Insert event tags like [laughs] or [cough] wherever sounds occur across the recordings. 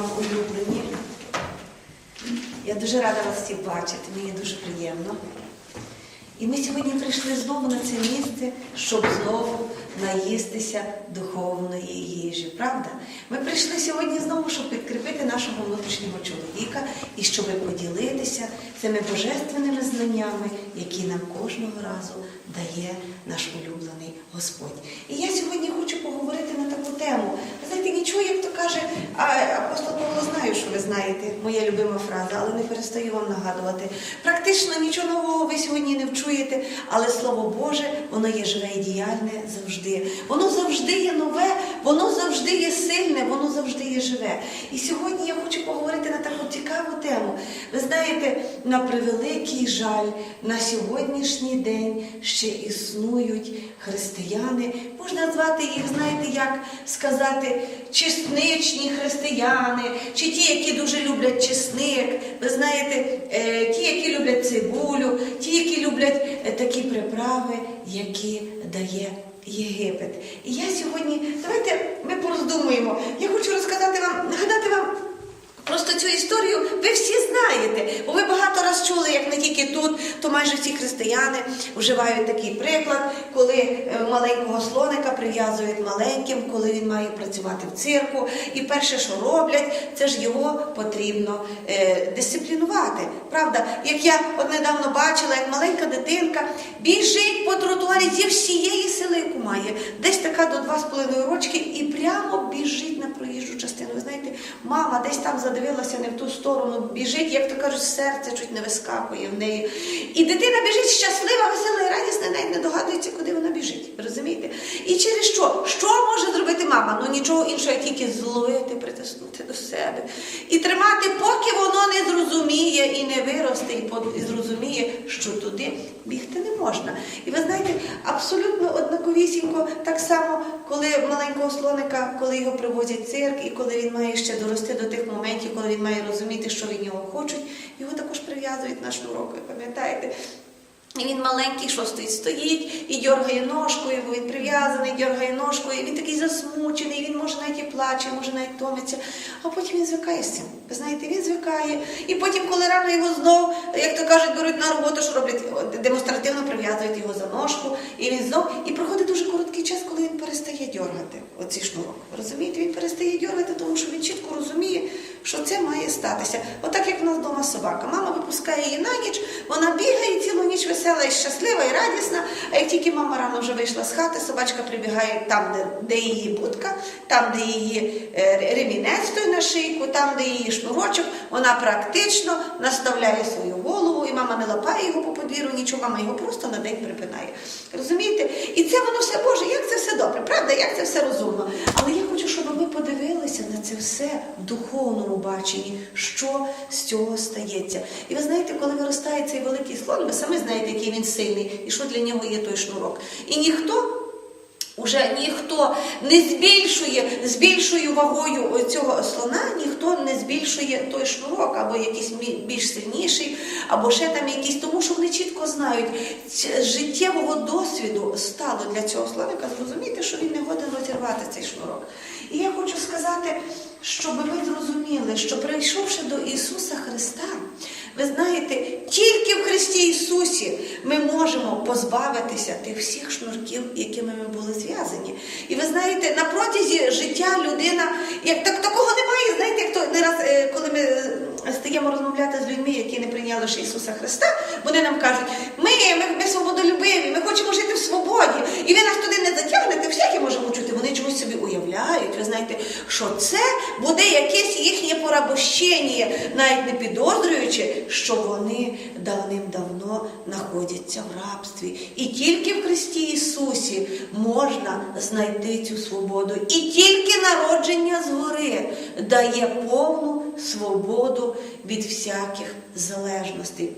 вам улюблені. Я дуже рада вас всіх бачити, мені дуже приємно. І ми сьогодні прийшли знову на це місце, щоб знову наїстися духовної їжі. Правда? Ми прийшли сьогодні знову, щоб підкріпити нашого внутрішнього чоловіка і щоб поділитися цими божественними знаннями, які нам кожного разу дає наш улюблений Господь. І я сьогодні хочу поговорити на таку тему. Знаєте, нічого, як то каже, а, апостол Павло знаю, що ви знаєте, моя любима фраза, але не перестаю вам нагадувати. Практично нічого нового ви сьогодні не вчуєте, але Слово Боже, воно є живе і діяльне завжди. Воно завжди є нове, воно завжди є сильне, воно завжди є живе. І сьогодні я хочу поговорити на таку цікаву тему. Ви знаєте, на превеликий жаль, на сьогоднішній день ще існують християни. Можна назвати їх, знаєте, як сказати, чесничні християни, чи ті, які дуже люблять чесник, ви знаєте, е, ті, які люблять цибулю, ті, які люблять е, такі приправи, які дає Єгипет. І я сьогодні, давайте ми пороздумуємо. Я хочу розказати вам, нагадати вам. Просто цю історію ви всі знаєте, бо ви багато раз чули, як не тільки тут, то майже всі християни вживають такий приклад, коли е, маленького слоника прив'язують маленьким, коли він має працювати в цирку. І перше, що роблять, це ж його потрібно е, дисциплінувати. Правда, як я от недавно бачила, як маленька дитинка біжить по тротуарі зі всієї сили, яку має, десь така до 2,5 рочки, і прямо біжить на проїжджу частину. Ви знаєте, мама десь там задивилася не в ту сторону, біжить, як то кажуть, серце чуть не вискакує в неї. І дитина біжить щаслива, весела і радісна, навіть не догадується, куди вона біжить. Розумієте? І через що? Що може зробити мама? Ну нічого іншого, як тільки зловити, притиснути до себе. І тримати, поки воно не зрозуміє і не виросте, і зрозуміє, що туди бігти не можна. І ви знаєте, абсолютно однаковісінько, так само, коли маленького слоника, коли його привозять цирк, і коли він має ще дорости до тих моментів, коли він має розуміти, що від нього хочуть, його також прив'язують на шнурок, ви пам'ятаєте? І він маленький, що стоїть, стоїть і дергає ножкою, бо він прив'язаний, дергає ножкою, він такий засмучений, він може навіть і плаче, може навіть томиться, а потім він звикає з цим. Ви знаєте, він звикає. І потім, коли рано його знов, як то кажуть, беруть на роботу, що роблять, демонстративно прив'язують його за ножку, і він знов, і проходить дуже короткий час, коли він перестає дергати оцей шнурок. Розумієте, він перестає дергати, тому що він чітко розуміє, що це має статися. Отак, як в нас вдома собака. Мама випускає її на ніч, вона бігає цілу ніч весела і щаслива, і радісна. А як тільки мама рано вже вийшла з хати, собачка прибігає там, де, де її будка, там, де її е, ремінець той на шийку, там, де її шнурочок, вона практично наставляє свою голову, і мама не лапає його по подвір'ю, нічого, мама його просто на день припинає. Розумієте? І це воно все Боже, як це все добре, правда? Як це все розумно? Але я хочу, щоб ви подивилися на це все в духовному баченні, що з цього стається. І ви знаєте, коли виростає цей великий слон, ви самі знаєте, який він сильний, і що для нього є той шнурок. І ніхто. Уже ніхто не збільшує з більшою вагою цього слона, ніхто не збільшує той шнурок, або якийсь більш сильніший, або ще там якийсь, тому що вони чітко знають, життєвого досвіду стало для цього слоника зрозуміти, що він не годен розірвати цей шнурок. І я хочу сказати, щоб ви зрозуміли, що прийшовши до Ісуса Христа, ви знаєте, тільки в Христі Ісусі ми можемо позбавитися тих всіх шнурків, якими ми були зв'язані. І ви знаєте, на протязі життя людина, як так такого немає, знаєте, як то не раз, е, коли ми е, стаємо розмовляти з людьми, які не прийняли ще Ісуса Христа, вони нам кажуть, ми, ми, ми свободолюбиві, ми хочемо жити в свободі, і ви нас туди не затягнете, всяке можемо чути. Вони чомусь собі уявляють, ви знаєте, що це буде якесь їхнє порабощення, навіть не підозрюючи, що вони давним-давно знаходяться в рабстві. І тільки в Христі Ісусі можна знайти цю свободу. І тільки народження згори дає повну свободу від всяких залежностей.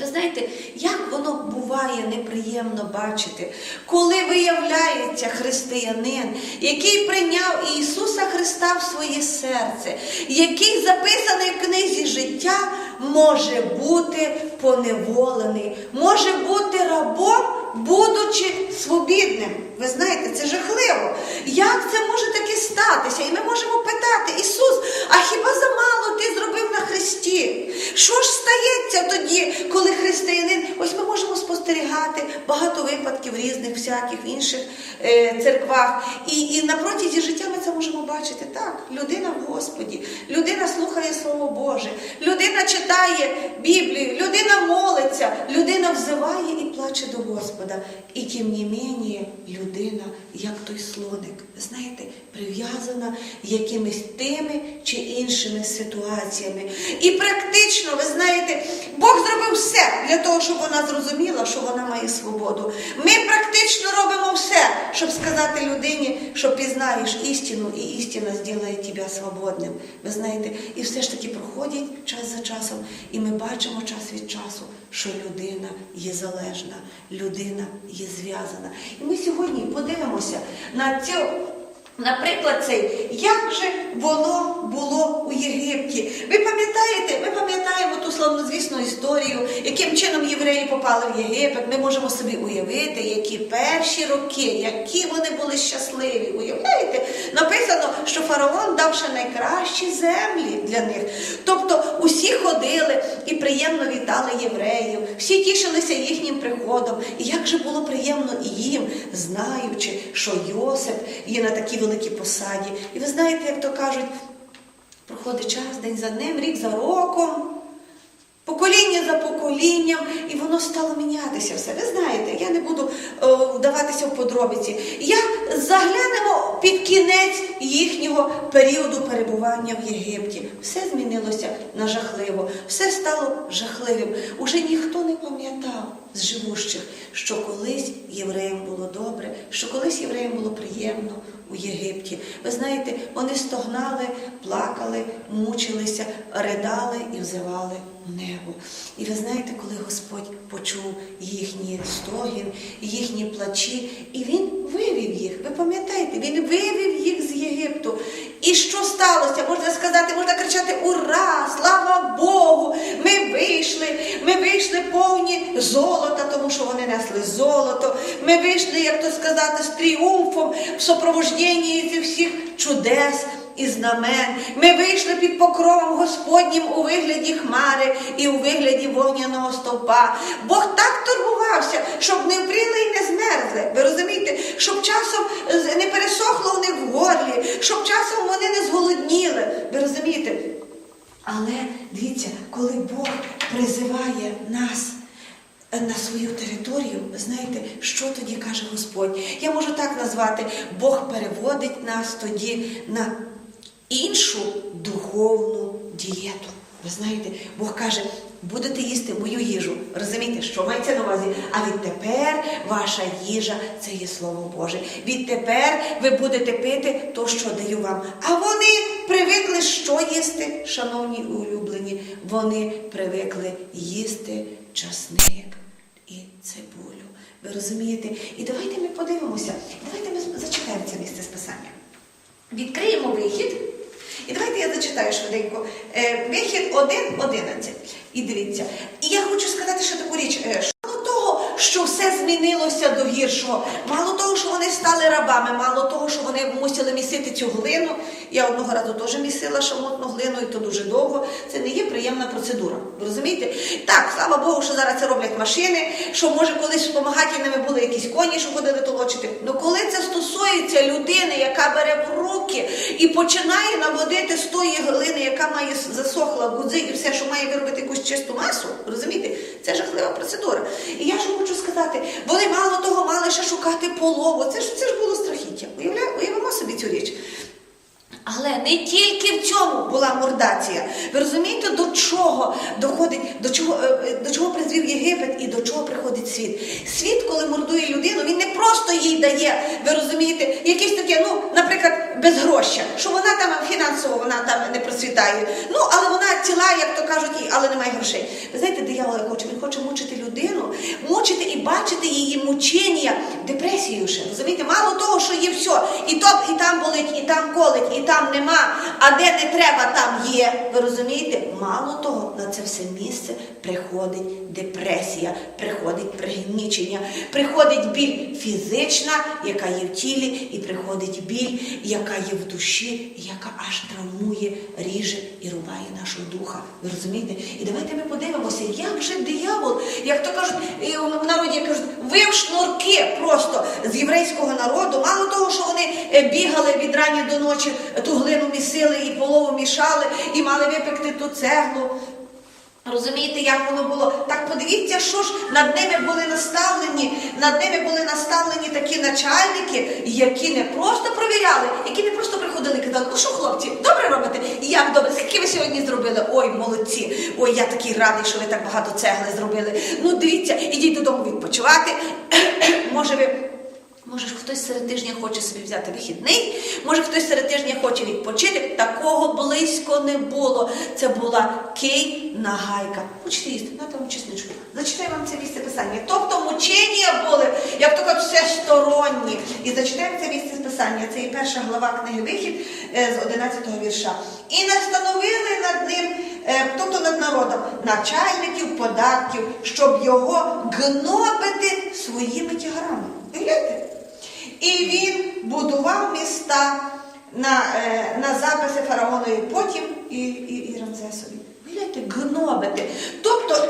Ви знаєте, як воно буває неприємно бачити, коли виявляється християнин, який прийняв Ісуса Христа в своє серце, який записаний в книзі життя, може бути поневолений, може бути рабом будучи свобідним. Ви знаєте, це жахливо. Як це може таке статися? І ми можемо питати, Ісус, а хіба замало ти зробив на Христі? Що ж стається тоді, коли християнин? Ось ми можемо спостерігати багато випадків різних всяких інших е, церквах. І, і на протязі життя ми це можемо бачити. Так, людина в Господі, людина слухає Слово Боже, людина читає Біблію, людина молиться, плаче до Господа. І тим не менше, людина, як той слоник, знаєте, прив'язана якимись тими чи іншими ситуаціями. І практично, ви знаєте, Бог зробив все для того, щоб вона зрозуміла, що вона має свободу. Ми практично робимо все, щоб сказати людині, що пізнаєш істину, і істина зробить тебе свободним. Ви знаєте, і все ж таки проходить час за часом, і ми бачимо час від часу, що людина є залежна, людина є зв'язана. І ми сьогодні подивимося на цю. Наприклад, цей, як же воно було у Єгипті? Ви пам'ятаєте, ми пам'ятаємо ту славнозвісну історію, яким чином євреї попали в Єгипет. Ми можемо собі уявити, які перші роки, які вони були щасливі. Уявляєте? Написано, що фараон дав ще найкращі землі для них. Тобто усі ходили і приємно вітали євреїв, всі тішилися їхнім приходом. І як же було приємно і їм, знаючи, що Йосип є на такій великій посаді. І ви знаєте, як то кажуть, проходить час день за днем, рік за роком. Покоління за поколінням, і воно стало мінятися все. Ви знаєте, я не буду е, вдаватися в подробиці. Я заглянемо під кінець їхнього періоду перебування в Єгипті. Все змінилося на жахливо, все стало жахливим. Уже ніхто не пам'ятав з живущих, що колись євреям було добре, що колись євреям було приємно у Єгипті. Ви знаєте, вони стогнали, плакали, мучилися, ридали і взивали в небо. І ви знаєте, коли Господь почув їхні стогін, їхні плачі, і Він вивів їх. Ви пам'ятаєте, Він вивів їх з Єгипту. І що сталося? Можна сказати, можна кричати Ура! Слава Богу! Ми вийшли, ми вийшли повні золота, тому що вони несли золото. Ми вийшли, як то сказати, з тріумфом в супровожденні цих всіх чудес і знамен. Ми вийшли під покровом Господнім у вигляді хмари і у вигляді вогняного стовпа. Бог так турбувався, щоб не впріли і не змерзли. Ви розумієте, щоб часом не пересохло у них в горлі, щоб часом вони не зголодніли. Ви розумієте? Але дивіться, коли Бог призиває нас е, на свою територію, знаєте, що тоді каже Господь? Я можу так назвати, Бог переводить нас тоді на іншу духовну дієту. Ви знаєте, Бог каже, будете їсти мою їжу. Розумієте, що мається на увазі? А відтепер ваша їжа це є Слово Боже. Відтепер ви будете пити то, що даю вам. А вони привикли що їсти, шановні улюблені? Вони привикли їсти часник і цибулю. Ви розумієте? І давайте ми подивимося, давайте ми зачитаємо це місце з писання. Відкриємо вихід. І давайте я зачитаю швиденько. Е, Вихід 1.11. І дивіться. І я хочу сказати ще таку річ. Що все змінилося до гіршого, мало того, що вони стали рабами, мало того, що вони мусили місити цю глину. Я одного разу теж місила шамотну глину, і то дуже довго. Це не є приємна процедура. Розумієте? Так, слава Богу, що зараз це роблять машини, що може колись спомагательними були якісь коні, що ходили толочити. Ну коли це стосується людини, яка бере в руки і починає наводити з тої глини, яка має засохла гудзи і все, що має виробити якусь чисту масу, розумієте, це жахлива процедура. І я ж хочу сказати, вони мало того мали ще шукати полову. Це ж це ж було страхіття. Уявляємо, собі цю річ. Але не тільки в цьому була мордація. Ви розумієте, до чого доходить, до чого, е, е, до чого призвів Єгипет і до чого приходить світ? Світ, коли мордує людину, він не просто їй дає, ви розумієте, якесь таке, ну, наприклад, безгроща, що вона там фінансово вона там не процвітає. Ну, але вона ціла, як то кажуть, але немає грошей. Ви знаєте, диявол хоче, він хоче мучити людину, мучити і бачити її мучення, депресію ще. Розумієте, мало того, що є все. І то, і там болить, і там колить, і там нема. А де не треба, там є. Ви розумієте? Мало того, на це все місце приходить депресія, приходить пригнічення, приходить біль фізична, яка є в тілі, і приходить біль, яка є в душі, яка аж травмує, ріже і рубає нашого духа. Ви розумієте? І давайте ми подивимося, як же диявол, як то кажуть, в народі кажуть, вив шнурки просто з єврейського народу. Мало того, що вони е, бігали від рані до ночі, ту глину місили і полову мішали, і мали випекти ту цеглу. Розумієте, як воно було? Так подивіться, що ж над ними були наставлені, над ними були наставлені такі начальники, які не просто провіряли, які не просто приходили і казали, ну що, хлопці, добре робите? Як добре? Скільки ви сьогодні зробили? Ой, молодці! Ой, я такий радий, що ви так багато цегли зробили. Ну, дивіться, ідіть додому відпочивати. [clears throat] Може, ви. Може, хтось серед тижня хоче собі взяти вихідний, може хтось серед тижня хоче відпочити. Такого близько не було. Це була кий нагайка. Хочете їсти, на вам чесничку. Зачитай вам це місце писання. Тобто мучення були, як то кажуть, всесторонні. І зачитаємо це місце писання. Це і перша глава книги Вихід е, з 11-го вірша. І настановили над ним, е, тобто над народом, начальників податків, щоб його гнобити своїми тягарами. Гляньте? І він будував міста на, е, на записи фараонові, потім і, і, і Рамзесові. Гляньте, гнобити. Тобто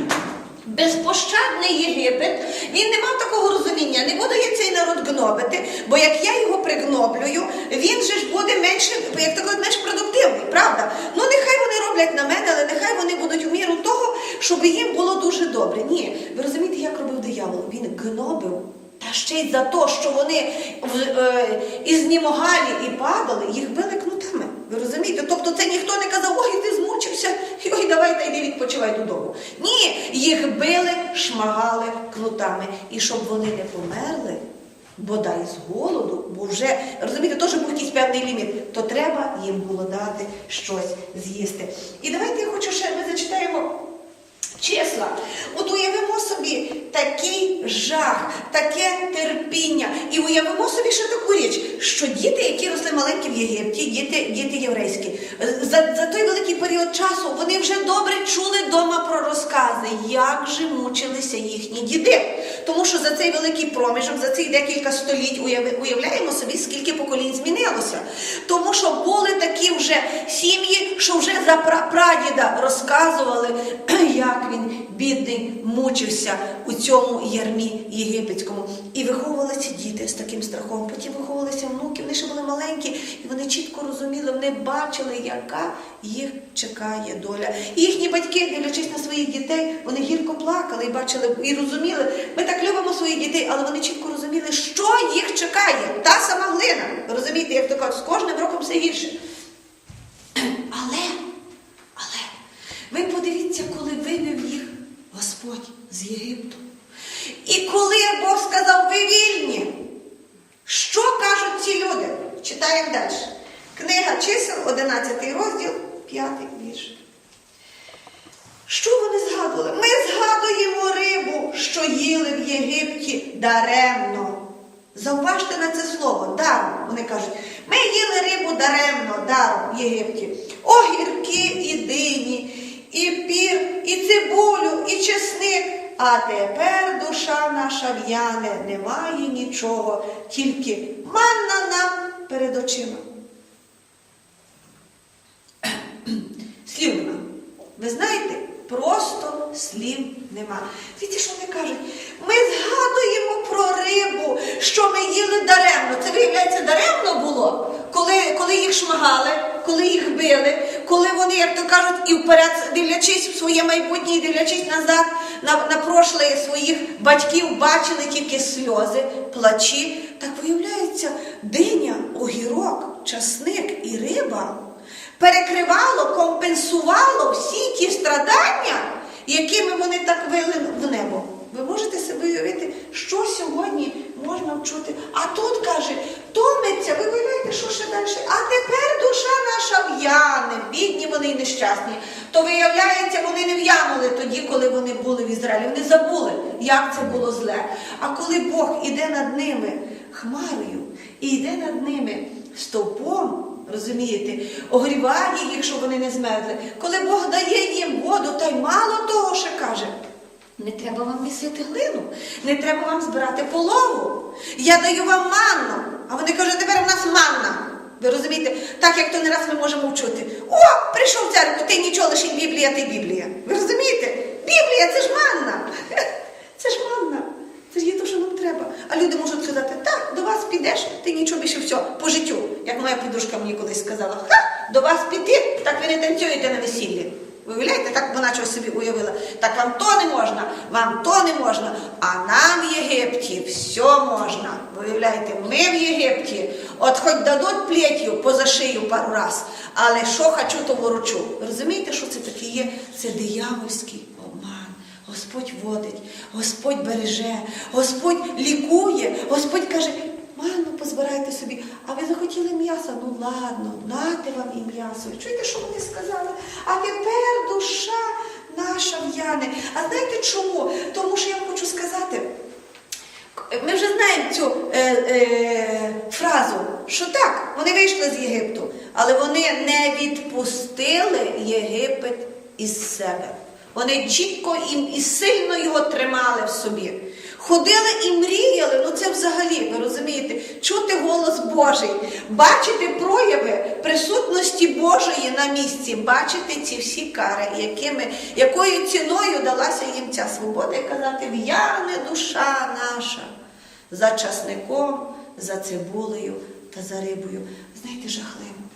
[clears throat] безпощадний Єгипет, він не мав такого розуміння, не буду я цей народ гнобити, бо як я його пригноблюю, він же ж буде менше, як кажуть, менш продуктивний, правда? Ну нехай вони роблять на мене, але нехай вони будуть у міру того, щоб їм було дуже добре. Ні, ви розумієте, як робив диявол? Він гнобив. Та ще й за те, що вони е, ізнімогалі і падали, їх били кнутами. Ви розумієте? Тобто це ніхто не казав, ой, ти змучився, [laughs] ой, давай та йди відпочивай додому. Ні, їх били, шмагали кнутами. І щоб вони не померли, бодай з голоду, бо вже, розумієте, теж був якийсь певний ліміт, то треба їм було дати щось з'їсти. І давайте я хочу ще, ми зачитаємо. Числа, от уявимо собі такий жах, таке терпіння. І уявимо собі ще таку річ, що діти, які росли маленькі в Єгипті, діти, діти єврейські, за, за той великий період часу вони вже добре чули дома про розкази, як же мучилися їхні діди. Тому що за цей великий проміжок, за цих декілька століть уявляємо собі, скільки поколінь змінилося. Тому що були такі вже сім'ї, що вже за прадіда розказували, [clears throat] як він бідний мучився у цьому ярмі єгипетському. І виховувалися діти з таким страхом. Потім виховувалися внуки, вони ще були маленькі, і вони чітко розуміли, вони бачили, яка їх чекає доля. І їхні батьки, дивлячись на своїх дітей, вони гірко плакали і бачили, і розуміли. Ми так любимо своїх дітей, але вони чітко розуміли, що їх чекає. Та сама глина. Розумієте, як то кажуть, з кожним роком все гірше. [clears throat] Але, але, ви подивіться, коли вивів їх Господь з Єгипту. І коли Бог сказав, ви вільні, що кажуть ці люди? Читаємо далі. Книга чисел, 11 розділ, 5 вірш. Що вони згадували? Ми згадуємо рибу, що їли в Єгипті даремно. Зауважте на це слово даром. Вони кажуть, ми їли рибу даремно, даром в Єгипті. Огірки і дині, і пір, і цибулю, і чесник. А тепер душа наша в'яне, немає нічого, тільки манна нам перед очима. Слів нема. Ви знаєте, просто слів нема. Дивіться, що вони кажуть? Ми згадуємо про рибу, що ми їли даремно. Це виявляється даремно було, коли, коли їх шмагали, коли їх били, коли вони, як то кажуть, і вперед, дивлячись в своє майбутнє, і дивлячись назад на, на прошле своїх батьків, бачили тільки сльози, плачі. Так виявляється, диня, огірок, часник і риба перекривало, компенсувало всі ті страдання, якими вони так вили в небо. Ви можете собі уявити, що сьогодні можна вчути. А тут каже, томиться, ви уявляєте, що ще далі? А тепер душа наша в'яне, бідні вони й нещасні. То виявляється, вони не в'янули тоді, коли вони були в Ізраїлі. Вони забули, як це було зле. А коли Бог іде над ними хмарою і йде над ними стовпом, розумієте, огріває їх, щоб вони не змерзли. Коли Бог дає їм воду, та й мало того ще каже. Не треба вам місити глину, не треба вам збирати полову. Я даю вам манну. А вони кажуть, тепер у нас манна. Ви розумієте, так як то не раз ми можемо вчути. О, прийшов в церкву, ти нічого лише Біблія, ти Біблія. Ви розумієте? Біблія це ж манна. [laughs] Це ж манна. Це ж є те, що нам треба. А люди можуть сказати, так, до вас підеш, ти нічого більше все, по життю. Як моя подружка мені колись сказала, ха, до вас піти, так ви не танцюєте на весіллі. Ви уявляєте, так вона чого собі уявила. Так вам то не можна, вам то не можна, а нам в Єгипті все можна. Ви уявляєте, ми в Єгипті, от хоч дадуть плетью поза шию пару раз, але що хочу, то ворочу. Розумієте, що це таке є? Це диявольський. Господь водить, Господь береже, Господь лікує, Господь каже, ману позбирайте собі, а ви захотіли м'яса? Ну ладно, нате вам і м'ясо. Чуєте, що вони сказали? А тепер душа наша в'яне. А знаєте чому? Тому що я вам хочу сказати. Ми вже знаємо цю е, е, фразу, що так, вони вийшли з Єгипту, але вони не відпустили Єгипет із себе. Вони чітко і, сильно його тримали в собі. Ходили і мріяли, ну це взагалі, ви розумієте, чути голос Божий, бачити прояви присутності Божої на місці, бачити ці всі кари, якими, якою ціною далася їм ця свобода і казати, в'яне душа наша за часником, за цибулею та за рибою. Знаєте, жахливо.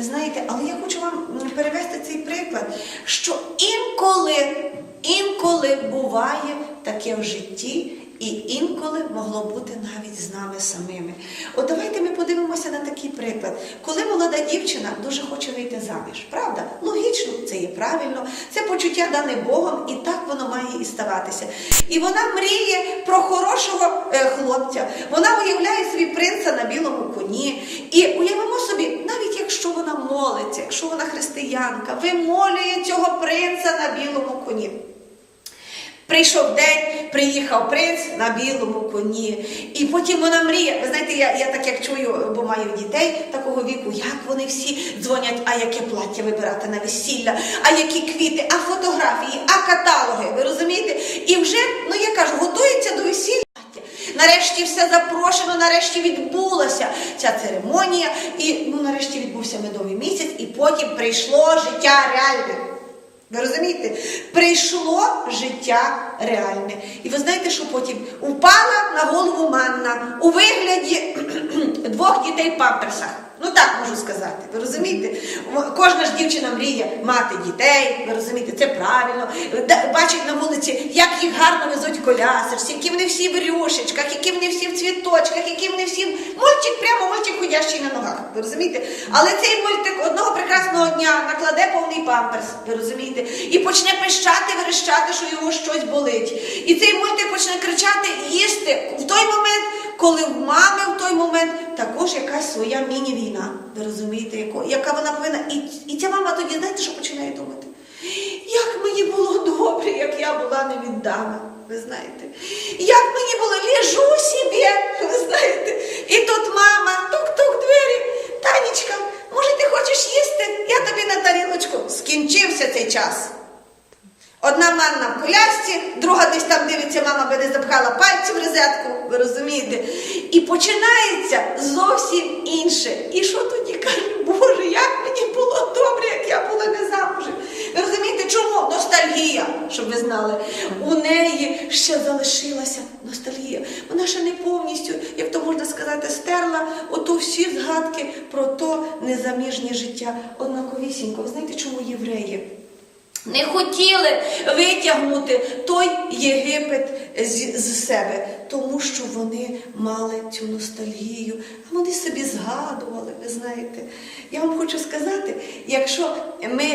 Знаєте, але я хочу вам перевести цей приклад, що інколи, інколи буває таке в житті, і інколи могло бути навіть з нами самими. От давайте ми подивимося на такий приклад. Коли молода дівчина дуже хоче вийти заміж, правда? Логічно, це є правильно, це почуття дане Богом, і так воно має і ставатися. І вона мріє про хорошого е, хлопця. Вона уявляє собі принца на білому коні. І уявимо собі, навіть якщо вона молиться, якщо вона християнка, вимолює цього принца на білому коні. Прийшов день, приїхав принц на білому коні. І потім вона мріє. Ви знаєте, я, я так як чую, бо маю дітей такого віку, як вони всі дзвонять, а яке плаття вибирати на весілля, а які квіти, а фотографії, а каталоги. Ви розумієте? І вже, ну я кажу, готується до весілля. Нарешті все запрошено, нарешті відбулася ця церемонія, і ну нарешті відбувся медовий місяць, і потім прийшло життя реальне. Ви розумієте? Прийшло життя реальне. І ви знаєте, що потім упала на голову манна у вигляді [clears throat] двох дітей памперсах. Ну так можу сказати. Ви розумієте? Кожна ж дівчина мріє мати дітей, ви розумієте, це правильно. Бачить на вулиці, як їх гарно везуть колясочці, які вони всі в рюшечках, які вони всі в цвіточках, які вони всі. Мультик прямо мультик ходящий на ногах. Ви розумієте? Але цей мультик одного прекрасного дня накладе повний памперс, ви розумієте, і почне пищати, верещати, що його щось болить. І цей мультик почне кричати, їсти в той момент, коли в мами в той момент також якась своя міні-війна. Ви розумієте, яко- яка вона повинна. І, і ця мама тоді, знаєте, що починає думати? Як мені було добре, як я була невіддана. Ви знаєте, як мені було лежу собі, ви знаєте, і тут мама, тук-тук двері, Танечка, може ти хочеш їсти? Я тобі на тарілочку. Скінчився цей час. Одна манна в колясці, друга десь там дивиться, мама би не запхала пальці в розетку, ви розумієте? І починається зовсім інше. І що тоді каже, Боже, як мені було добре, як я була не замужем. Ви розумієте, чому? Ностальгія, щоб ви знали. У неї ще залишилася ностальгія. Вона ще не повністю, як то можна сказати, стерла ото всі згадки про то незаміжнє життя. Однаковісінько. Ви знаєте, чому євреї? Не хотіли витягнути той Єгипет з, з себе, тому що вони мали цю ностальгію, а вони собі згадували, ви знаєте. Я вам хочу сказати, якщо ми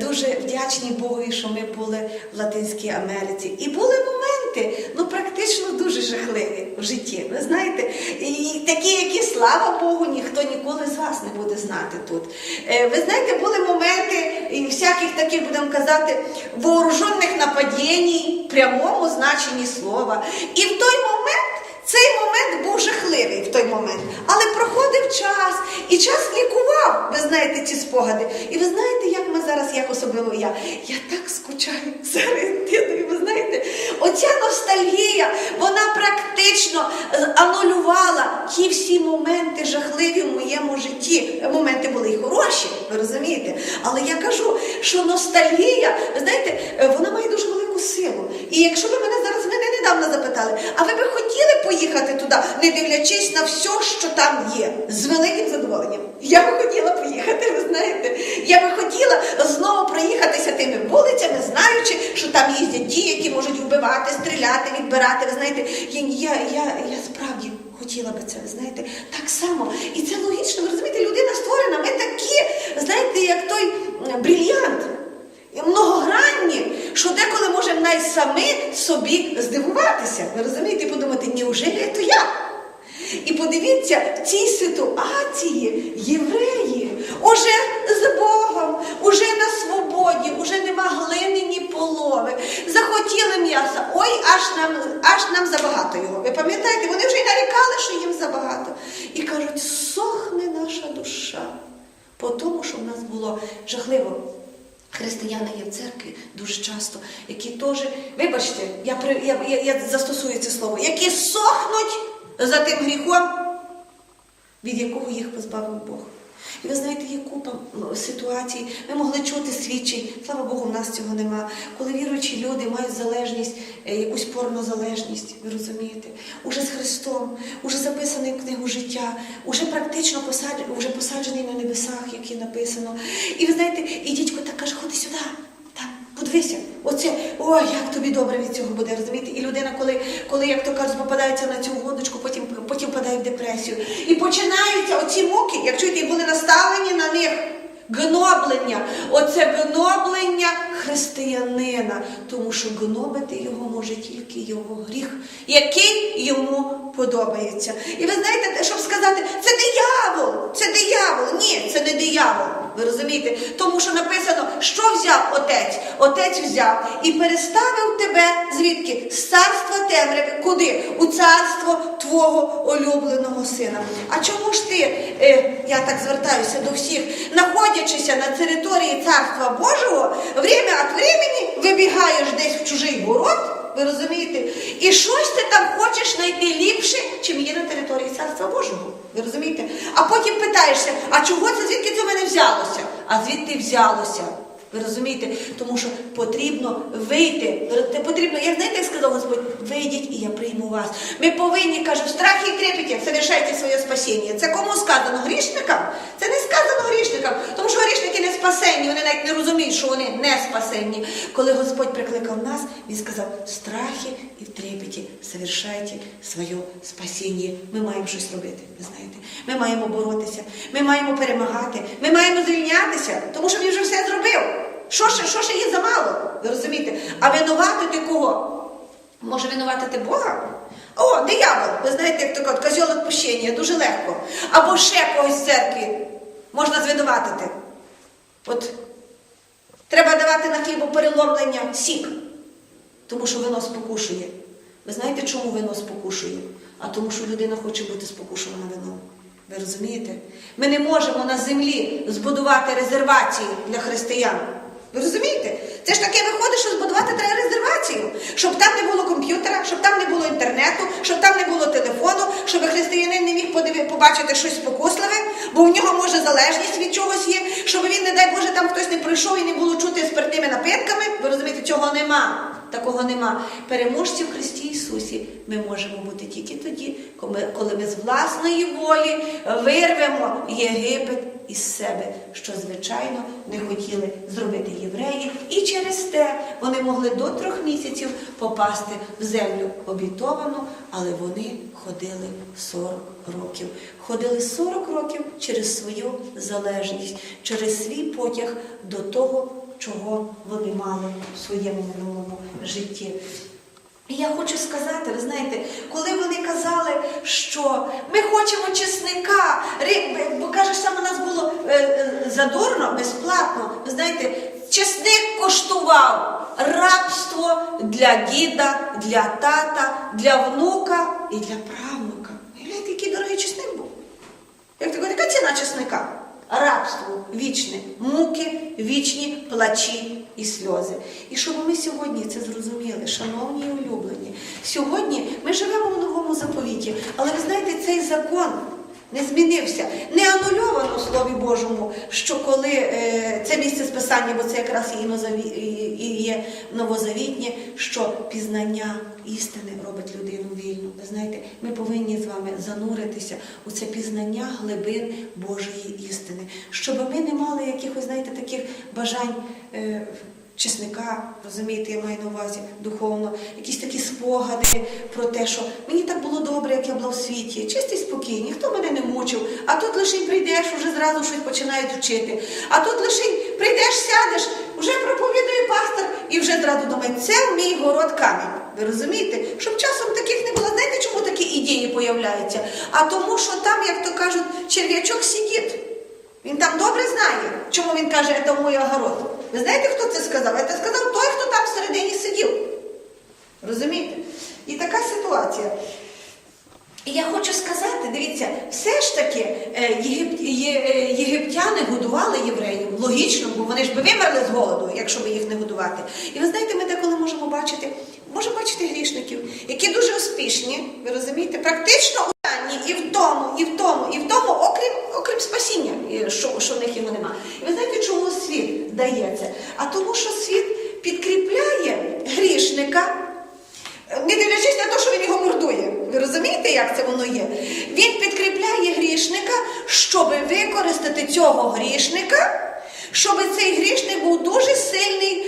дуже вдячні Богу, що ми були в Латинській Америці, і були моменти, ну практично дуже жахливі в житті. Ви знаєте, і такі, які слава Богу, ніхто ніколи з вас не буде знати тут. Е, Ви знаєте, були моменти і всяких таких, будемо казати, вооружених нападінь, прямому значенні слова. І в той момент. Цей момент був жахливий в той момент, але проходив час, і час лікував, ви знаєте, ці спогади. І ви знаєте, як ми зараз, як особливо я, я так скучаю за Аргентиною, ви знаєте, оця ностальгія, вона практично е, анулювала ті всі моменти жахливі в моєму житті. Моменти були й хороші, ви розумієте? Але я кажу, що ностальгія, ви знаєте, е, вона має дуже велику силу. І якщо ви мене зараз мене недавно запитали, а ви би хотіли поїхати туди, не дивлячись на все, що там є, з великим задоволенням. Я би хотіла поїхати, ви знаєте. Я би хотіла знову проїхатися тими вулицями, знаючи, що там їздять ті, які можуть вбивати, стріляти, відбирати. Ви знаєте, я, я, я, я справді хотіла би це, ви знаєте, так само. І це логічно, ви розумієте, людина створена. Ми такі, знаєте, як той м, брильянт. Многогранні, що деколи можемо навіть самі собі здивуватися. Ви розумієте, і подумати, неужели це я? І подивіться, в цій ситуації євреї уже з Богом, уже на свободі, уже нема глини ні полови. Захотіли м'яса, ой, аж нам, аж нам забагато його. Ви пам'ятаєте, вони вже й нарікали, що їм забагато. І кажуть, сохне наша душа. По тому, що в нас було жахливо. Християни є в церкві дуже часто, які теж, вибачте, я, я, я, я застосую це слово, які сохнуть за тим гріхом, від якого їх позбавив Бог. І ви знаєте, є купа ситуацій. Ми могли чути свідчень, слава Богу, в нас цього нема. Коли віруючі люди мають залежність, е, якусь порнозалежність, ви розумієте, уже з Христом, уже записаний в книгу життя, уже практично посаджений, уже посаджений на небесах, як і написано. І ви знаєте, і дідько так каже, ходи сюди. Подивися, оце, ой, як тобі добре від цього буде, розумієте? І людина, коли, коли як то кажуть, попадається на цю водочку, потім, потім впадає в депресію. І починаються оці муки, як чуєте, були наставлені на них гноблення. Оце гноблення християнина, тому що гнобити його може тільки його гріх, який йому подобається. І ви знаєте, щоб сказати, це диявол, це диявол. Ні, це не диявол. Ви розумієте? Тому що написано, що взяв отець? Отець взяв і переставив тебе звідки? З царства темряви. Куди? У царство твого улюбленого сина. А чому ж ти, е, я так звертаюся до всіх, знаходячися на території царства Божого, время від времени вибігаєш десь в чужий город? Ви розумієте? І щось ти там хочеш знайти ліпше, чим є на території Царства Божого. Ви розумієте? А потім питаєшся, а чого це звідки це в мене взялося? А звідти взялося. Ви розумієте? Тому що потрібно вийти. Потрібно, як знаєте, як сказав Господь, вийдіть і я прийму вас. Ми повинні, каже, в страхі і трепеті совершайте своє спасіння. Це кому сказано? Грішникам? Це не сказано грішникам, тому що грішники не спасенні, вони навіть не розуміють, що вони не спасенні. Коли Господь прикликав нас, Він сказав, в страхі і в трепеті совершайте своє спасіння. Ми маємо щось робити, ви знаєте. Ми маємо боротися, ми маємо перемагати, ми маємо звільнятися, тому що він вже все зробив. Що ще, що ще є замало? Ви розумієте? А винуватити кого? Може винуватити Бога? О, диявол! Ви знаєте, як кажуть, козьол відпущення, дуже легко. Або ще когось з церкві можна звинуватити. От треба давати на хлібопереломлення сік, тому що вино спокушує. Ви знаєте, чому вино спокушує? А тому, що людина хоче бути спокушувана вином. Ви розумієте? Ми не можемо на землі збудувати резервації для християн. Ви розумієте? Це ж таке виходить, що збудувати треба резервацію, щоб там не було комп'ютера, щоб там не було інтернету, щоб там не було телефону, щоб християнин не міг побачити щось спокусливе, бо в нього може залежність від чогось є, дай Боже, там хтось не прийшов і не було чути спиртними напитками. Ви розумієте, цього нема. такого нема. Переможці в Христі Ісусі ми можемо бути тільки тоді, коли ми- з власної волі вирвемо Єгипет із себе, що звичайно не хотіли зробити євреї, і через те вони могли до трьох місяців попасти в землю обітовану, але вони ходили 40 років. Ходили 40 років через свою залежність, через свій потяг до того, чого вони мали в своєму минулому житті. І я хочу сказати, ви знаєте, коли вони казали, що ми хочемо чесника, бо каже, саме нас було е, е, задорно, безплатно. Ви знаєте, чесник коштував рабство для діда, для тата, для внука і для правнука. Уявляєте, який дорогий чесник був? Як так, яка ціна чесника? Рабство вічне, муки, вічні плачі і сльози. І щоб ми сьогодні це зрозуміли, шановні і улюблені, сьогодні ми живемо в новому заповіті, але ви знаєте, цей закон не змінився, не анульовано в Слові Божому, що коли е, це місце списання, бо це якраз і, інозаві- і- і є новозавітнє, що пізнання істини робить людину вільну. Ви знаєте, ми повинні з вами зануритися у це пізнання глибин Божої істини, щоб ми не мали якихось, знаєте, таких бажань. Е, Чесника, розумієте, я маю на увазі духовно, якісь такі спогади про те, що мені так було добре, як я була в світі, чистий спокій, ніхто мене не мучив. А тут лише прийдеш, вже зразу щось починають вчити. А тут лише прийдеш, сядеш, вже проповідує пастор, і вже зразу думає, це мій город камінь. Ви розумієте? Щоб часом таких не було. Знаєте, чому такі ідеї появляються? А тому, що там, як то кажуть, черв'ячок сидить. Він там добре знає, чому він каже, це мій огород. Ви знаєте, хто це сказав? Це сказав той, хто там всередині сидів. Розумієте? І така ситуація. І я хочу сказати, дивіться, все ж таки е, єгип... е, єгиптяни годували євреїв, логічно, бо вони ж би вимерли з голоду, якщо би їх не годувати. І ви знаєте, ми деколи можемо бачити, можемо бачити грішників, які дуже успішні, ви розумієте, практично у і в тому, і в тому, і в тому, окрім, окрім спасіння, що, що в них його нема. І ви знаєте, чому світ дає це? А тому, що світ підкріпляє грішника. Не дивлячись на те, що він його мордує. Ви розумієте, як це воно є? Він підкріпляє грішника, щоб використати цього грішника, щоб цей грішник був дуже сильний,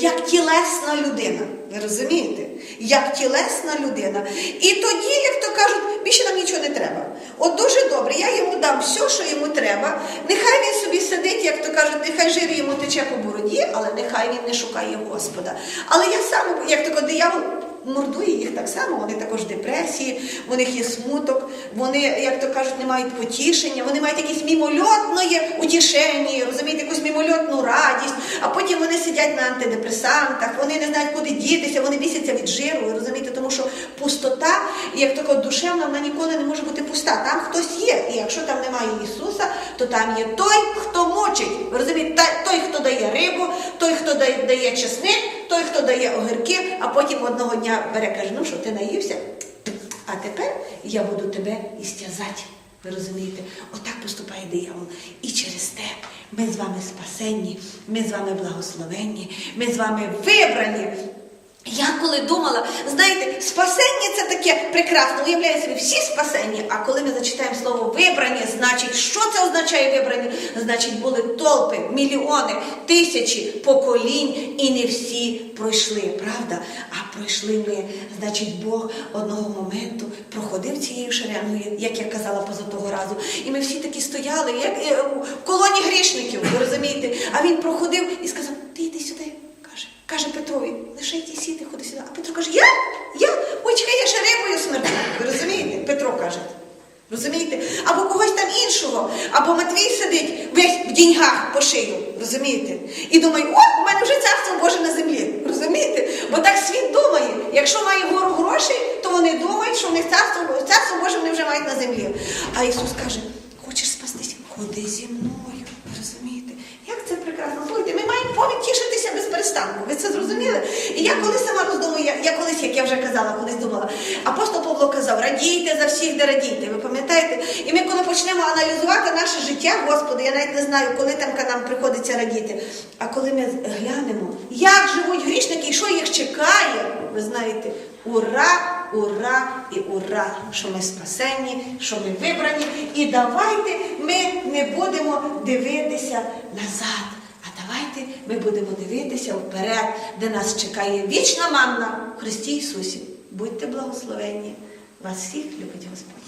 як тілесна людина. Ви розумієте? Як тілесна людина. І тоді, як то кажуть, більше нам нічого не треба. От дуже добре, я йому дам все, що йому треба. Нехай він собі сидить, як то кажуть, нехай жир йому тече по бороді, але нехай він не шукає Господа. Але я сам, як то кажуть, диявол мордує їх так само, вони також в депресії, в них є смуток, вони, як то кажуть, не мають потішення, вони мають якесь мімольотне утішення, розумієте, якусь мімольотну радість, а потім вони сидять на антидепресантах, вони не знають, куди дітися, вони бісяться від жиру, розумієте, тому що пустота, як така душевна, вона ніколи не може бути пуста. Там хтось є. І якщо там немає Ісуса, то там є той, хто мочить. Розумієте, той, хто дає рибу, той, хто дає чесник, той, хто дає огірки, а потім одного дня бере, каже, ну що, ти наївся? А тепер я буду тебе істязати. Ви розумієте? Отак поступає диявол. І через те ми з вами спасенні, ми з вами благословенні, ми з вами вибрані. Я коли думала, знаєте, спасення це таке прекрасно, уявляю собі, всі спасені, а коли ми зачитаємо слово вибрані, значить, що це означає вибрані? Значить, були толпи, мільйони, тисячі поколінь, і не всі пройшли, правда? А пройшли ми. Значить, Бог одного моменту проходив цією шеренгою, як я казала поза того разу. І ми всі такі стояли, як е, в колоні грішників, ви розумієте? А він проходив і сказав: Ти йди сюди. Каже, Петрові, лише йти сіти, ходи сюди. А Петро каже, я? Я? Ой, чекай, я ще рибою смерти. Ви розумієте? Петро каже. Розумієте? Або когось там іншого, або Матвій сидить весь в діньгах по шию, розумієте? І думає, о, у мене вже царство Боже на землі. Розумієте? Бо так світ думає. Якщо має гору грошей, то вони думають, що в них царство, царство Боже вони вже мають на землі. А Ісус каже, хочеш спастися? Ходи зі мною. Ви розумієте? Як це прекрасно? Слухайте, ми маємо повід тішитися без перестанку. Ви це зрозуміли? І я коли сама роздумую, я, я колись, як я вже казала, колись думала, апостол Павло казав, радійте за всіх, де радійте. Ви пам'ятаєте? І ми, коли почнемо аналізувати наше життя, Господи, я навіть не знаю, коли там нам приходиться радіти. А коли ми глянемо, як живуть грішники і що їх чекає, ви знаєте, ура, ура і ура, що ми спасені, що ми вибрані. І давайте ми не будемо дивитися назад. Давайте ми будемо дивитися вперед, де нас чекає вічна манна в Христі Ісусі. Будьте благословенні. Вас всіх любить Господь.